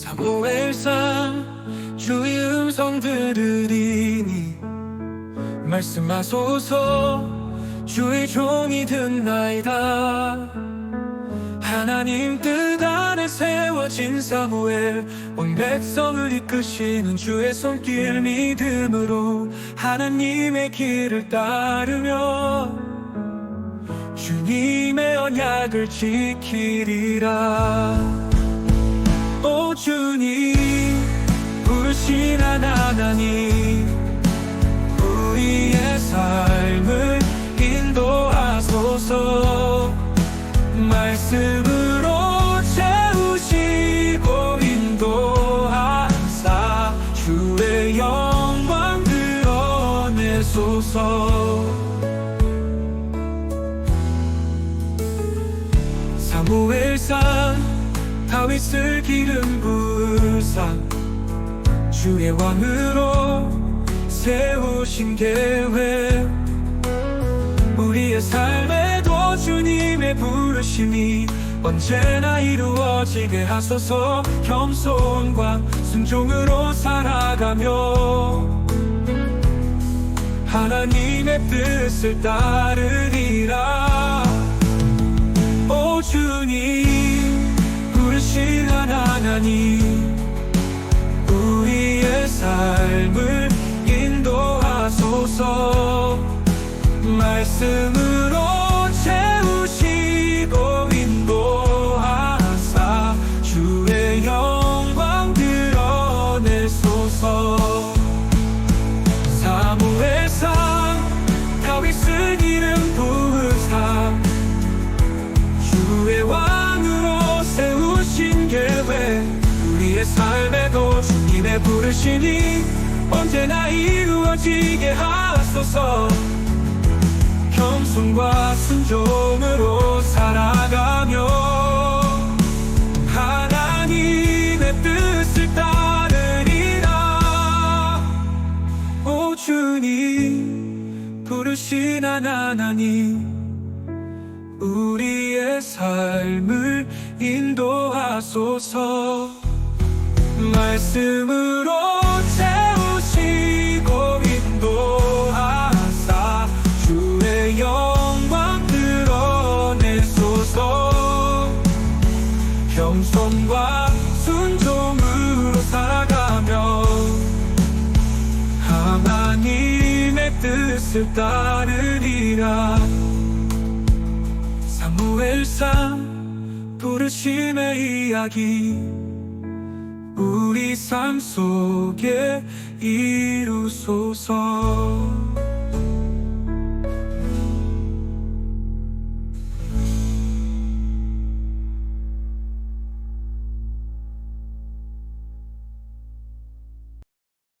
사모엘상 주의 음성 들으리니 말씀하소서 주의 종이 듣나이다. 하나님 뜻 안에 세워진 사무엘 온 백성을 이끄시는 주의 손길 믿음으로 하나님의 길을 따르며 주님의 언약을 지키리라. 오 주님 불신한 하나님 우리의 삶을 인도하소서. 말씀으로 채우시고 인도하사 주의 영광 드러내소서. 사무엘상 다윗을 기름 부으사 주의 왕으로 세우신 계획. 우리의 삶에도 주님의 부르심이 언제나 이루어지게 하소서. 겸손과 순종으로 살아가며 하나님의 뜻을 따르리 하나님 우리의 삶을 인도하소서. 말씀으로 채우시고 인도하사 주의 영광 드러내소서. 사무엘상 다윗은 이름 부으사 주 주님의 부르시니 언제나 이루어지게 하소서. 겸손과 순종으로 살아가며 하나님의 뜻을 따르리라. 오 주님 부르시는 하나님 우리의 삶을 인도하소서 말씀으로 채우시고 인도하사 주의 영광 드러내소서. 겸손과 순종으로 살아가며 하나님의 뜻을 따르리라. 사무엘상 부르심의 이야기 우리 삶 속에 이루소서